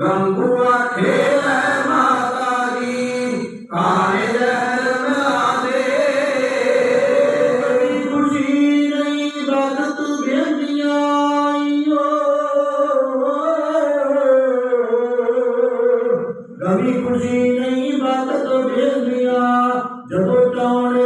ਗੰਗੂਆ ਖੇਲੇ ਮਾਤਾ ਜੀ ਕਾਲੇ ਜਹਰ ਮਿਲਾ ਕਦੀ ਖੁਸ਼ੀ ਨਹੀਂ ਬਖਤ ਬੇਂਦੀਆਂ ਆਈਓ। ਕਦੀ ਖੁਸ਼ੀ ਨਹੀਂ ਬਖਤ ਬੇਂਦੀਆਂ ਜਦੋਂ ਚਾਉਣ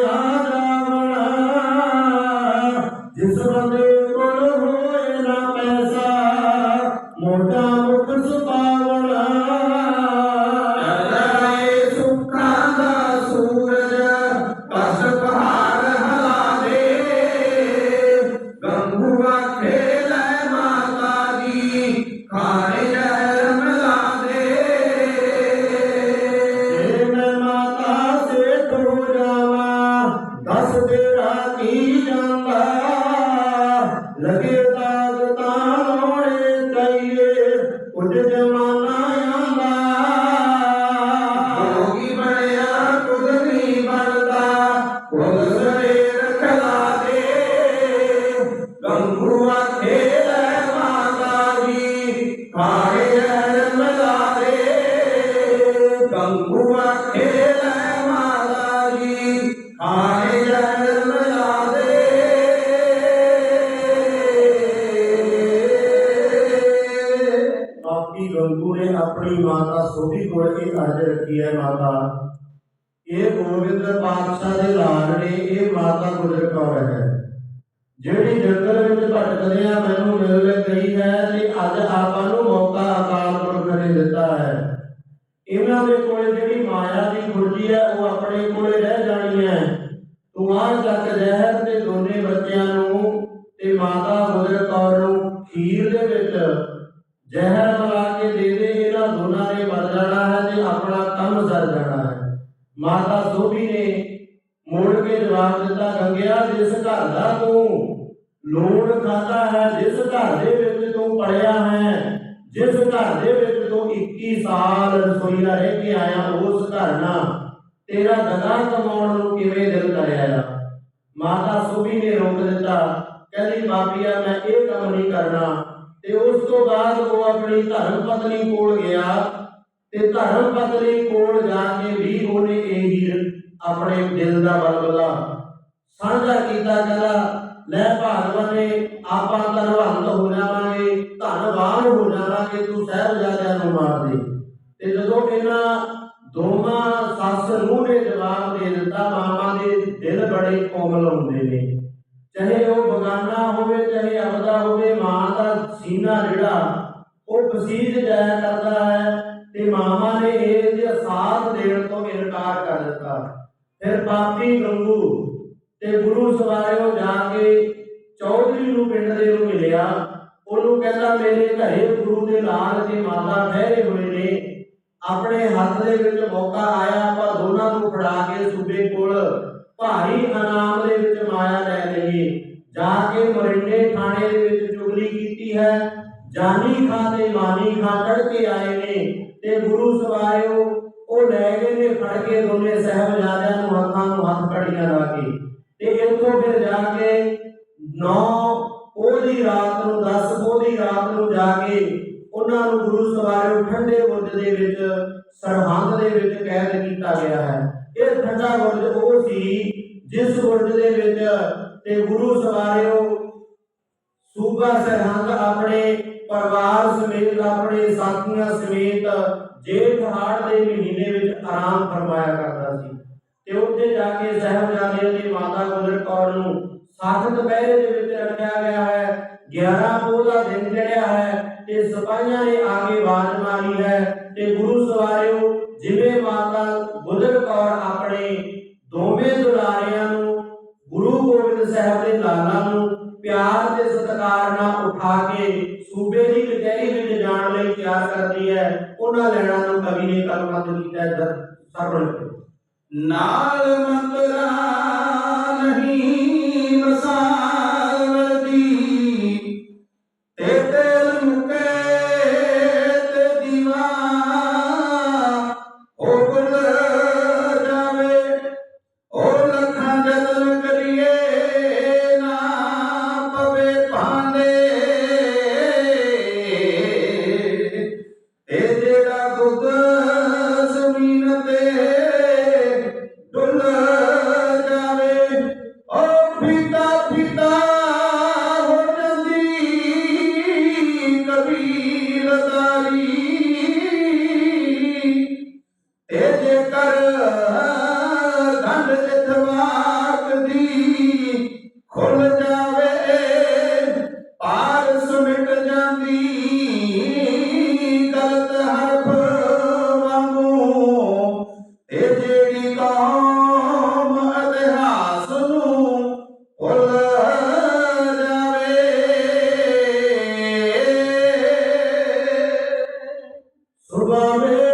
ਲਗੇ ਦਾਗ ਚਾਹੀਏ। ਕੁਝ ਜਮਾਨਾ ਗੋਬਿੰਦ ਪਾਤਸ਼ਾਹ ਦੇ ਲਾਲ ਇਹ ਮਾਤਾ ਗੁਜਰ ਕੌਰ ਹੈ। ਜਿਹੜੀ ਜੰਗਲ ਵਿੱਚ ਭਟਕਦੇ ਮੈਨੂੰ ਮਿਲ ਗਈ ਹੈ ਤੇ ਅੱਜ ਆਪਾਂ ਨੂੰ ਮੌਕਾ ਅਕਾਲ ਪੁਰਖ ਨੇ ਦਿੱਤਾ ਹੈ। ਇਹਨਾਂ ਦੇ ਕੋਲੇ ਜਿਹੜੀ ਮਾਇਆ ਦੀ ਗੁਰਜੀ ਹੈ, ਉਹ ਆਪਣੇ ਕੋਲੇ ਰਹਿ ਜਾਣੀ ਹੈ। ਤੂੰ ਆ ਚੱਕ ਜ਼ਹਿਰ ਤੇ ਦੋਨੇ ਬੱਚਿਆਂ ਨੂੰ ਜਿਸ ਘਰ ਦੇ ਵਿੱਚ ਤੂੰ 21 ਸਾਲ ਰਸੋਈਆ ਰਹਿ ਕੇ ਆਇਆ, ਉਸ ਘਰ ਨਾਲ ਤੇਰਾ ਦਗਾ ਕਮਾਉਣ ਨੂੰ ਕਿਵੇਂ ਦਿਲ ਕਰਿਆ ਮਾਤਾ ਸੋਭੀ ਨੇ ਰੋਕ ਦਿੱਤਾ, ਕਹਿੰਦੀ ਬਾਪੀਆ ਮੈਂ ਇਹ ਕੰਮ ਨਹੀਂ ਕਰਨਾ। ਤੇ ਉਸ ਤੋਂ ਬਾਅਦ ਉਹ ਆਪਣੀ ਧਰਮ ਪਤਨੀ ਕੋਲ ਗਿਆ ਤੇ ਧਰਮ ਪਤਨੀ ਕੋਲ ਜਾ ਕੇ ਕੋਮਲ ਹੁੰਦੇ ਨੇ। ਚਾਹੇ ਉਹ ਬਗਾਨਾ ਹੋਵੇ, ਚਾਹੇ ਆਪਦਾ ਹੋਵੇ, ਮਾਂ ਦਾ ਸੀਨਾ ਜਿਹੜਾ, ਉਹ ਪਸੀਜ ਜਾਇਆ ਕਰਦਾ ਹੈ ਤੇ ਮਾਮਾ ਨੇ ਇਹ ਦੇ ਸਾਥ ਦੇਣ ਤੋਂ ਇਨਕਾਰ ਕਰ ਦਿੱਤਾ। ਫਿਰ ਪਾਪੀ ਗੰਗੂ ਤੇ ਗੁਰੂ ਸਵਾਰਿਓ ਜਾ ਕੇ ਚੌਧਰੀ ਨੂੰ ਪਿੰਡ ਦੇ ਨੂੰ ਮਿਲਿਆ। ਉਹਨੂੰ ਕਹਿੰਦਾ, ਮੇਰੇ ਘਰੇ ਗੁਰੂ ਦੇ ਲਾਲ ਤੇ ਮਾਤਾ ਠਹਿਰੇ ਹੋਏ ਨੇ। ਆਪਣੇ ਹੱਥ ਦੇ ਵਿੱਚ ਮੌਕਾ ਆਇਆ, ਆਪਾਂ ਦੋਨਾਂ ਨੂੰ ਫੜਾ ਕੇ ਸੂਬੇ ਕੋਲ ਭਾਰੀ ਇਨਾਮ ਦੇ ਵਿੱਚ ਮਾਇਆ ਲੈ ਲਈਏ। ਜਾ ਕੇ ਮਰਿੰਡੇ ਥਾਣੇ ਦੇ ਵਿੱਚ ਚੁਗਲੀ ਕੀਤੀ ਹੈ। ਜਾਨੀ ਖਾਂ ਤੇ ਮਾਨੀ ਖਾਂ ਕੱਢ ਕੇ ਆਏ ਨੇ ਤੇ ਗੁਰੂ ਸਵਾਰਿਓ, ਉਹ ਲੈ ਗਏ ਨੇ, ਫੜ ਕੇ ਦੋਨੇ ਸਹਿਬਜ਼ਾਦਿਆਂ ਨੂੰ ਹੱਥਾਂ ਨੂੰ ਹੱਥ ਕੜੀਆਂ ਲਾ ਕੇ। ਤੇ ਇੱਥੋਂ ਫਿਰ ਜਾ ਕੇ 9 ਉਹਦੀ ਰਾਤ ਨੂੰ 10 ਉਹਦੀ ਰਾਤ ਨੂੰ ਜਾ ਕੇ ਉਹਨਾਂ ਨੂੰ ਗੁਰੂ ਸਵਾਰਿਓ ਠੰਡੇ ਬੁਰਜ ਦੇ ਵਿੱਚ, ਸਰਹੰਦ ਦੇ ਵਿੱਚ ਇਹ ਬੁਰਜ ਉਹ ਸੀ, ਜਿਸ ਬੁਰਜ ਦੇ ਵਿੱਚ ਤੇ ਗੁਰੂ ਸਵਾਰਿਓ, ਸੂਬਾ ਸਰਹੰਦ ਆਪਣੇ ਪਰਿਵਾਰ ਸਮੇਤ, ਆਪਣੇ ਸਾਥੀਆਂ ਸਮੇਤ ਜੇਠ ਹਾੜ ਦੇ ਮਹੀਨੇ ਵਿੱਚ ਆਰਾਮ ਫਰਮਾਇਆ ਕਰਦਾ ਸੀ। ਤੇ ਉੱਥੇ ਜਾ ਕੇ ਸਾਹਿਬਜ਼ਾਦੇ ਦੀ ਮਾਤਾ ਗੁਜਰ ਕੌਰ ਨੂੰ ਸਾਖਤ ਪਹਿਰੇ ਦੇ ਵਿੱਚ ਰੱਖਿਆ ਗਿਆ ਹੈ। 11 ਪੋਹ ਦਾ ਦਿਨ ਚੜਿਆ ਹੈ ਤੇ ਸਿਪਾਹੀਆਂ ਨੇ ਆ ਕੇ ਮਾਰੀ ਹੈ ਤੇ ਗੁਰੂ ਸਵਾਰਿਓ ਜਿਵੇਂ ਮਾਤਾ ਗੁਜਰ ਕੌਰ ਆਪਣੇ ਦੋਵੇਂ ਦੁਲਾਰਿਆਂ ਨੂੰ, ਗੁਰੂ ਗੋਬਿੰਦ ਸਾਹਿਬ ਦੇ ਲਾਲਾਂ ਨੂੰ ਪਿਆਰ ਤੇ ਸਤਿਕਾਰ ਨਾਲ ਉਠਾ ਕੇ ਸੂਬੇ ਦੀ ਕਚਹਿਰੀ ਵਿੱਚ ਜਾਣ ਲਈ ਤਿਆਰ ਕਰਦੀ ਹੈ, ਉਹਨਾਂ ਲੈਣਾ ਨੂੰ ਕਵੀ ਨੇ ਕਲਮਤ ਕੀਤਾ ਹੈ ਸਰਵਣ ਨਾਲ ਮੰਤਰਾ ਨਹੀਂ ਮਸਾਲ मिट जांदी गलत हरफ वांगू। ते जेड़ी कौम इतिहास नू भुल जावे। सुबह में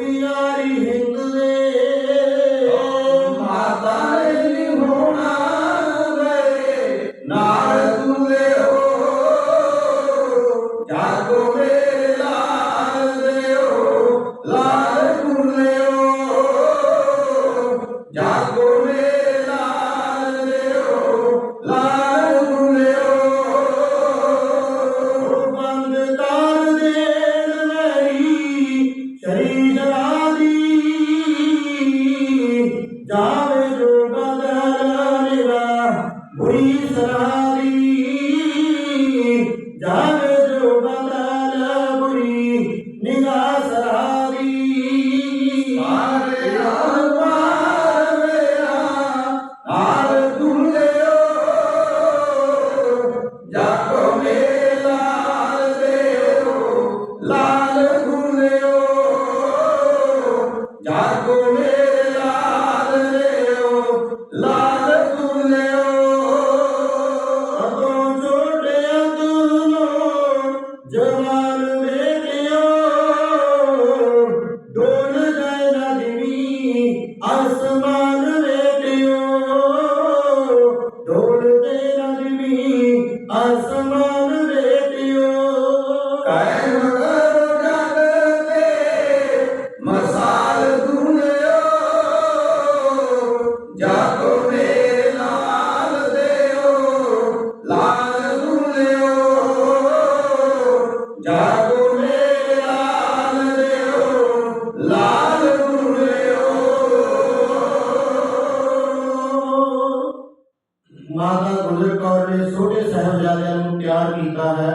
We are. আসমান